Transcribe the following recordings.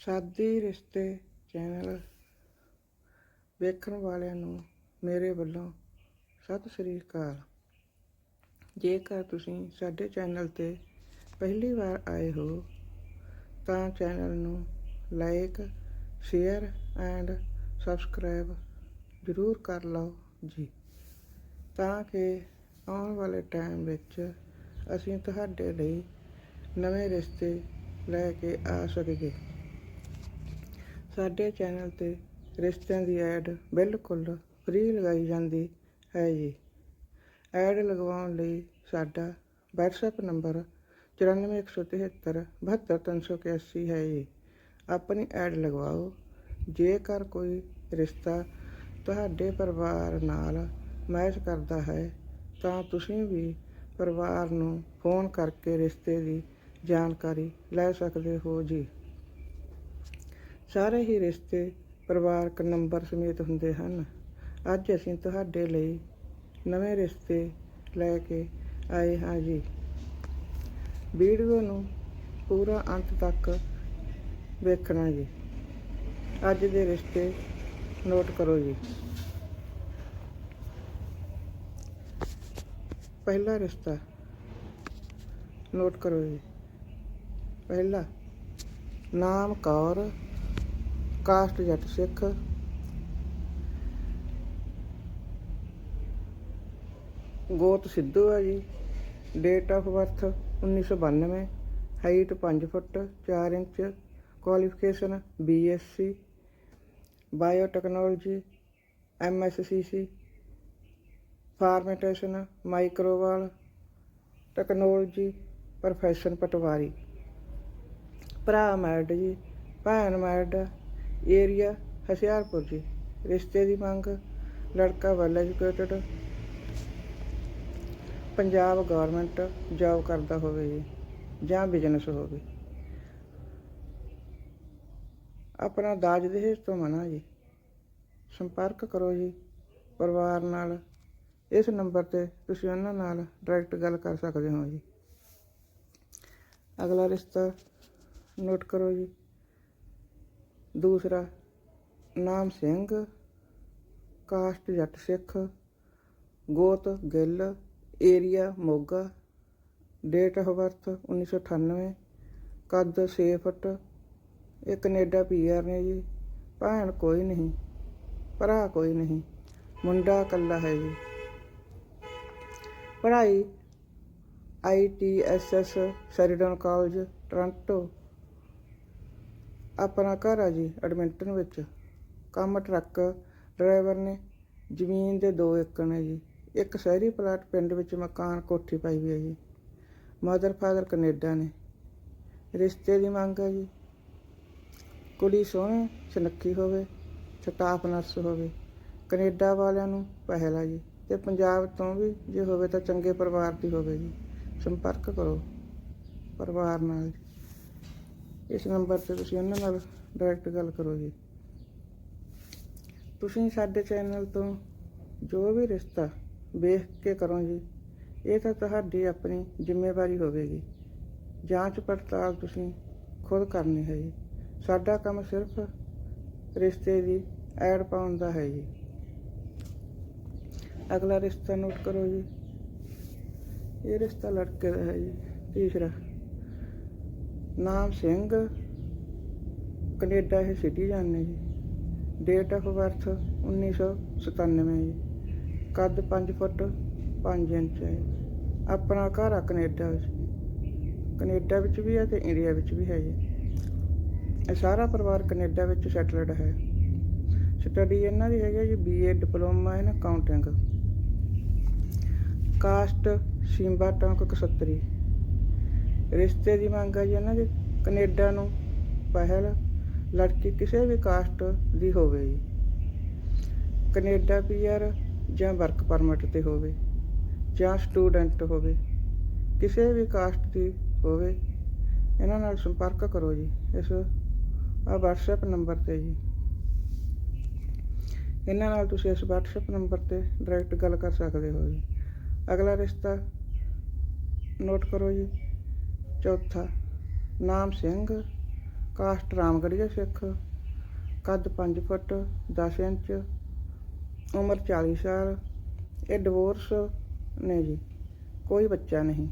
ਸਾਦੀ ਰਿਸ਼ਤੇ ਚੈਨਲ ਵੇਖਣ ਵਾਲਿਆਂ ਨੂੰ ਮੇਰੇ ਵੱਲੋਂ ਸਤਿ ਸ੍ਰੀ ਅਕਾਲ। ਜੇਕਰ ਤੁਸੀਂ ਸਾਡੇ ਚੈਨਲ ਤੇ ਪਹਿਲੀ ਵਾਰ ਆਏ ਹੋ, ਤਾਂ ਚੈਨਲ ਨੂੰ ਲਾਈਕ ਸ਼ੇਅਰ ਐਂਡ ਸਬਸਕ੍ਰਾਈਬ ਜ਼ਰੂਰ ਕਰ ਲਓ ਜੀ, ਤਾਂ ਕਿ ਆਉਣ ਵਾਲੇ ਟਾਈਮ ਵਿੱਚ ਅਸੀਂ ਤੁਹਾਡੇ ਲਈ ਨਵੇਂ ਰਿਸ਼ਤੇ ਲੈ ਕੇ ਆ ਸਕੀਏ। ਸਾਡੇ ਚੈਨਲ ਤੇ ਰਿਸ਼ਤਿਆਂ ਦੀ ਐਡ ਬਿਲਕੁਲ ਫ੍ਰੀ ਲਗਾਈ ਜਾਂਦੀ ਹੈ ਜੀ। ਐਡ ਲਗਵਾਉਣ ਲਈ ਸਾਡਾ WhatsApp ਨੰਬਰ 9417 72381 ਹੈ ਜੀ। ਆਪਣੀ ਐਡ ਲਗਵਾਓ। ਜੇਕਰ ਕੋਈ ਰਿਸ਼ਤਾ ਤੁਹਾਡੇ ਪਰਿਵਾਰ ਨਾਲ ਮੈਚ ਕਰਦਾ ਹੈ, ਤਾਂ ਤੁਸੀਂ ਵੀ ਪਰਿਵਾਰ ਨੂੰ ਫੋਨ ਕਰਕੇ ਰਿਸ਼ਤੇ ਦੀ ਜਾਣਕਾਰੀ ਲੈ ਸਕਦੇ ਹੋ ਜੀ। ਸਾਰੇ ਹੀ ਰਿਸ਼ਤੇ ਪਰਿਵਾਰਕ ਨੰਬਰ ਸਮੇਤ ਹੁੰਦੇ ਹਨ। ਅੱਜ ਅਸੀਂ ਤੁਹਾਡੇ ਲਈ ਨਵੇਂ ਰਿਸ਼ਤੇ ਲੈ ਕੇ ਆਏ ਹਾਂ ਜੀ। ਵੀਡੀਓ ਨੂੰ ਪੂਰਾ ਅੰਤ ਤੱਕ ਵੇਖਣਾ ਜੀ। ਅੱਜ ਦੇ ਰਿਸ਼ਤੇ ਨੋਟ ਕਰੋ ਜੀ। ਪਹਿਲਾ ਰਿਸ਼ਤਾ ਨੋਟ ਕਰੋ ਜੀ। ਪਹਿਲਾ, ਨਾਮ ਕੌਰ। ਕਾਸਟ ਜੱਟ ਸਿੱਖ ਗੋਤ ਸਿੱਧੂ ਹੈ ਜੀ date of birth 1992 height 5 foot 4 inch qualification BSc biotechnology MSc fermentation microbial technology profession patwari ਭਰਾ ਮੈਰਿਡ ਜੀ ਭੈਣ ਮੈਰਿਡ ਏਰੀਆ ਹੁਸ਼ਿਆਰਪੁਰ ਜੀ। ਰਿਸ਼ਤੇ ਦੀ ਮੰਗ, ਲੜਕਾ well educated, Punjab government job ਕਰਦਾ ਹੋਵੇ ਜੀ, ਜਾਂ ਬਿਜ਼ਨਸ ਹੋਵੇ। ਆਪਣਾ ਦਾਜ ਦਹੇਜ ਤੋਂ ਮਨਾ ਜੀ। ਸੰਪਰਕ ਕਰੋ ਜੀ, ਪਰਿਵਾਰ ਨਾਲ। ਇਸ ਨੰਬਰ ਤੇ ਤੁਸੀਂ ਉਹਨਾਂ ਨਾਲ ਡਾਇਰੈਕਟ ਗੱਲ ਕਰ ਸਕਦੇ ਹੋ ਜੀ। ਅਗਲਾ ਰਿਸ਼ਤਾ ਨੋਟ ਕਰੋ ਜੀ। ਦੂਸਰਾ, ਨਾਮ ਸਿੰਘ, ਕਾਸਟ ਜੱਟ ਸਿੱਖ, ਗੋਤ, Gill, area, Moga, date of birth 1998 ਕੱਦ 6 ਫੁੱਟ, ਇਹ ਕੈਨੇਡਾ ਪੀਆਰ ਨੇ ਜੀ। ਭੈਣ ਕੋਈ ਨਹੀਂ, ਭਰਾ ਕੋਈ ਨਹੀਂ, ਮੁੰਡਾ ਇਕੱਲਾ ਹੈ ਜੀ। ਪੜ੍ਹਾਈ ਆਈਟੀਐਸਐਸ ਸੈਰੀਡਨ ਕਾਲਜ, ਟੋਰਾਂਟੋ। ਆਪਣਾ ਘਰ ਆ ਜੀ, ਐਡਮਿੰਟਨ ਵਿੱਚ। ਕੰਮ ਟਰੱਕ ਡਰਾਈਵਰ ਨੇ, ਜ਼ਮੀਨ ਦੇ 2 ਏਕੜ ਨੇ ਜੀ। ਇੱਕ ਸ਼ਹਿਰੀ ਪਲਾਟ ਪਿੰਡ ਵਿੱਚ ਮਕਾਨ ਕੋਠੀ ਪਾਈ ਹੋਈ ਹੈ ਜੀ। ਮਦਰ ਫਾਦਰ ਕੈਨੇਡਾ ਨੇ। ਰਿਸ਼ਤੇ ਦੀ ਮੰਗ ਹੈ ਜੀ। ਕੁੜੀ ਸੋਹਣੀ, ਸੁਨੱਖੀ ਹੋਵੇ, ਸਟਾਫ ਨਰਸ ਹੋਵੇ। ਕੈਨੇਡਾ ਵਾਲਿਆਂ ਨੂੰ ਪਹਿਲਾ ਜੀ। ਤੇ ਪੰਜਾਬ ਤੋਂ ਵੀ ਜੇ ਹੋਵੇ ਤਾਂ ਚੰਗੇ ਪਰਿਵਾਰ ਦੀ ਹੋਵੇ ਜੀ। ਸੰਪਰਕ ਕਰੋ। ਪਰਿਵਾਰ ਨਾਲ ਜੀ। ਇਸ ਨੰਬਰ ਤੇ ਤੁਸੀਂ ਉਹਨਾਂ ਨਾਲ ਡਾਇਰੈਕਟ ਗੱਲ ਕਰੋ ਜੀ। ਤੁਸੀਂ ਸਾਡੇ ਚੈਨਲ ਤੋਂ ਜੋ ਵੀ ਰਿਸ਼ਤਾ ਵੇਖ ਕੇ ਕਰੋ ਜੀ, ਇਹ ਤਾਂ ਤੁਹਾਡੀ ਆਪਣੀ ਜ਼ਿੰਮੇਵਾਰੀ ਹੋਵੇਗੀ। ਜਾਂਚ ਪੜਤਾਲ ਤੁਸੀਂ ਖੁਦ ਕਰਨੀ ਹੈ ਜੀ। ਸਾਡਾ ਕੰਮ ਸਿਰਫ ਰਿਸ਼ਤੇ ਦੀ ਐਡ ਪਾਉਣ ਦਾ ਹੈ ਜੀ। ਅਗਲਾ ਰਿਸ਼ਤਾ ਨੋਟ ਕਰੋ ਜੀ। ਇਹ ਰਿਸ਼ਤਾ ਲੜਕੇ ਦਾ ਹੈ ਜੀ, ਤੀਸਰਾ। ਨਾਮ ਸਿੰਘ। ਕੈਨੇਡਾ ਇਹ ਸਿਟੀਜ਼ਨ ਨੇ ਜੀ। ਡੇਟ ਆਫ ਬਰਥ 1997 ਜੀ। ਕੱਦ 5 ਫੁੱਟ 5 ਇੰਚ ਹੈ। ਆਪਣਾ ਘਰ ਆ ਕੈਨੇਡਾ ਵਿੱਚ। ਕੈਨੇਡਾ ਵਿੱਚ ਵੀ ਹੈ ਤੇ ਇੰਡੀਆ ਵਿੱਚ ਵੀ ਹੈ ਜੀ। ਇਹ ਸਾਰਾ ਪਰਿਵਾਰ ਕੈਨੇਡਾ ਵਿੱਚ ਸੈਟਲਡ ਹੈ। ਸਟੱਡੀ ਇਹਨਾਂ ਦੀ ਹੈਗੀ ਜੀ BA diploma in accounting caste Simba ਟੌਂਕ 71 ਰਿਸ਼ਤੇ ਦੀ ਮੰਗ ਹੈ ਜੀ ਇਹਨਾਂ ਦੀ, ਕੈਨੇਡਾ ਨੂੰ ਪਹਿਲ, ਲੜਕੀ ਕਿਸੇ ਵੀ ਕਾਸਟ ਦੀ ਹੋਵੇ। ਜੀ ਕੈਨੇਡਾ ਪੀਆਰ ਜਾਂ ਵਰਕ ਪਰਮਿਟ ਤੇ ਹੋਵੇ, ਜਾਂ ਸਟੂਡੈਂਟ ਹੋਵੇ, ਕਿਸੇ ਵੀ ਕਾਸਟ ਦੀ ਹੋਵੇ, ਇਹਨਾਂ ਨਾਲ ਸੰਪਰਕ ਕਰੋ ਜੀ, ਇਸ ਆ WhatsApp ਨੰਬਰ ਤੇ ਜੀ। ਇਹਨਾਂ ਨਾਲ ਤੁਸੀਂ ਇਸ WhatsApp ਨੰਬਰ ਤੇ ਡਾਇਰੈਕਟ ਗੱਲ ਕਰ ਸਕਦੇ ਹੋ ਜੀ। ਅਗਲਾ ਰਿਸ਼ਤਾ ਨੋਟ ਕਰੋ ਜੀ। ਚੌਥਾ, ਨਾਮ ਸਿੰਘ, ਕਾਸਟ ਰਾਮਗੜੀਆ ਸਿੱਖ, ਕੱਦ 5 ਫੁੱਟ 10 ਇੰਚ, ਉਮਰ 40 ਸਾਲ, ਇਹ ਡਿਵੋਰਸ ਨੇ ਜੀ, ਕੋਈ ਬੱਚਾ ਨਹੀਂ।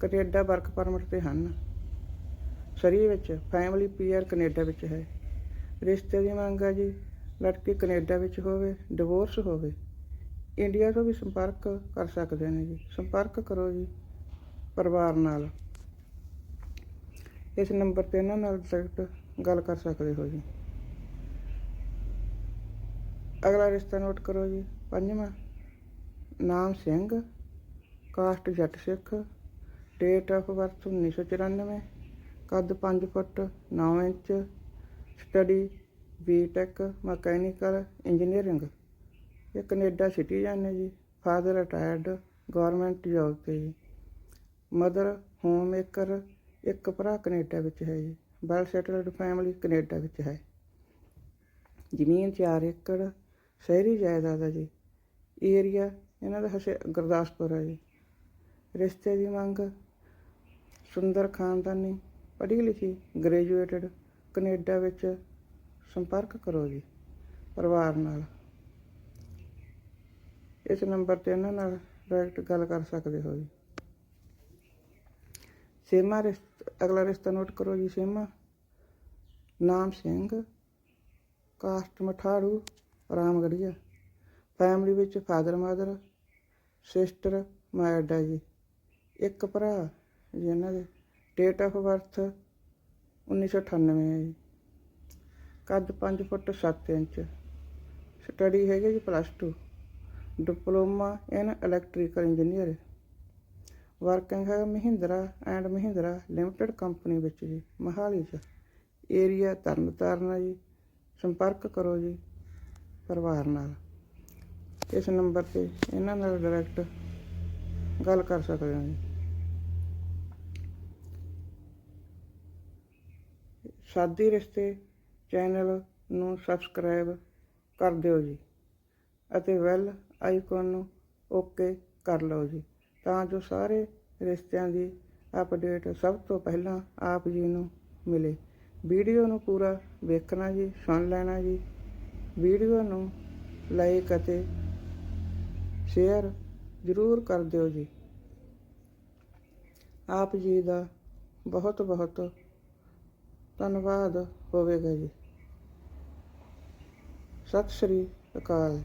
ਕੈਨੇਡਾ ਵਰਕ ਪਰਮਿਟ ਤੇ ਹਨ। ਸਰੀ ਵਿੱਚ ਫੈਮਿਲੀ ਪੀਅਰ ਕੈਨੇਡਾ ਵਿੱਚ ਹੈ। ਰਿਸ਼ਤੇ ਦੀ ਮੰਗ ਹੈ ਜੀ, ਲੜਕੀ ਕੈਨੇਡਾ ਵਿੱਚ ਹੋਵੇ ਡਿਵੋਰਸ ਹੋਵੇ। ਇੰਡੀਆ ਤੋਂ ਵੀ ਸੰਪਰਕ ਕਰ ਸਕਦੇ ਨੇ ਜੀ। ਸੰਪਰਕ ਕਰੋ ਜੀ। ਪਰਿਵਾਰ ਨਾਲ। ਇਸ ਨੰਬਰ ਤੇ ਇਹਨਾਂ ਨਾਲ ਡਾਇਰੈਕਟ ਗੱਲ ਕਰ ਸਕਦੇ ਹੋ ਜੀ। ਅਗਲਾ ਰਿਸ਼ਤਾ ਨੋਟ ਕਰੋ ਜੀ। ਪੰਜਵਾਂ, ਨਾਮ Singh, caste Jatt Sikh date of birth 1994 ਕੱਦ 5 foot 9 inch study BTech mechanical engineering ਇਹ ਕੈਨੇਡਾ ਸਿਟੀਜ਼ਨ ਹੈ ਜੀ। ਫਾਦਰ ਰਿਟਾਇਰਡ ਗਵਰਨਮੈਂਟ ਜੌਬ ਤੇ ਜੀ। ਮਦਰ ਹੋਮ ਮੇਕਰ ਇੱਕ ਭਰਾ ਕੈਨੇਡਾ ਵਿੱਚ ਹੈ ਜੀ। ਵੈਲ ਸੈਟਲਡ ਫੈਮਿਲੀ ਕੈਨੇਡਾ ਵਿੱਚ ਹੈ। ਜ਼ਮੀਨ 4 ਏਕੜ, ਸ਼ਹਿਰੀ ਜਾਇਦਾਦ ਹੈ ਜੀ। ਏਰੀਆ ਇਹਨਾਂ ਦਾ ਹਸੇ ਗੁਰਦਾਸਪੁਰ ਹੈ ਜੀ। ਰਿਸ਼ਤੇ ਦੀ ਮੰਗ, ਸੁੰਦਰ ਖਾਨਦਾਨੀ, ਪੜ੍ਹੀ ਲਿਖੀ ਗ੍ਰੈਜੂਏਟਡ ਕੈਨੇਡਾ ਵਿੱਚ ਸੰਪਰਕ ਕਰੋ ਜੀ, ਪਰਿਵਾਰ ਨਾਲ। ਇਸ ਨੰਬਰ ਤੇ ਇਹਨਾਂ ਨਾਲ ਡਾਇਰੈਕਟ ਗੱਲ ਕਰ ਸਕਦੇ ਹੋ ਜੀ। ਸੇਮਾ ਰਿਸ਼ਤਾ ਅਗਲਾ ਰਿਸ਼ਤਾ ਨੋਟ ਕਰੋ ਜੀ, ਸੇਮਾ। ਨਾਮ ਸਿੰਘ, ਕਾਸਟ ਮਠਾੜੂ ਰਾਮਗੜੀਆ ਫੈਮਿਲੀ ਵਿੱਚ ਫਾਦਰ ਮਦਰ ਸਿਸਟਰ ਮੈਰਿਡ ਹੈ ਜੀ। ਇੱਕ ਭਰਾ ਜੀ ਇਹਨਾਂ ਦੇ। ਡੇਟ ਆਫ ਬਰਥ 1998 ਹੈ ਜੀ। ਕੱਦ 5 ਫੁੱਟ 7 ਇੰਚ। ਸਟੱਡੀ ਹੈਗੀ ਜੀ plus 2 diploma in electrical engineer working ਹੈ Mahindra and Mahindra limited company ਵਿੱਚ ਜੀ, ਮਹਾਲੀ ਚ। ਏਰੀਆ ਤਰਨਤਾਰਨ ਹੈ ਜੀ, ਸੰਪਰਕ ਕਰੋ ਜੀ ਪਰਿਵਾਰ ਨਾਲ। ਇਸ ਨੰਬਰ ਤੇ ਇਹਨਾਂ ਨਾਲ ਡਾਇਰੈਕਟ ਗੱਲ ਕਰ ਸਕਦੇ ਹੋ ਜੀ। ਸ਼ਾਦੀ ਰਿਸ਼ਤੇ ਚੈਨਲ ਨੂੰ ਸਬਸਕ੍ਰਾਈਬ ਕਰ ਦਿਓ ਜੀ ਅਤੇ ਵੈਲ ਆਈਕਨ ਨੂੰ ਓਕੇ ਕਰ ਲਓ ਜੀ। ਤਾਂ ਜੋ ਸਾਰੇ ਰਿਸ਼ਤਿਆਂ ਦੀ ਅਪਡੇਟ ਸਭ ਤੋਂ ਪਹਿਲਾਂ ਆਪ ਜੀ ਨੂੰ ਮਿਲੇ। ਵੀਡੀਓ ਨੂੰ ਪੂਰਾ ਵੇਖਣਾ ਜੀ, ਸੁਣ ਲੈਣਾ ਜੀ। ਵੀਡੀਓ ਨੂੰ ਲਾਈਕ ਅਤੇ ਸ਼ੇਅਰ ਜ਼ਰੂਰ ਕਰ ਦਿਓ ਜੀ। ਆਪ ਜੀ ਦਾ ਬਹੁਤ ਬਹੁਤ ਧੰਨਵਾਦ ਹੋਵੇਗਾ ਜੀ। ਸਤਿ ਸ੍ਰੀ ਅਕਾਲ।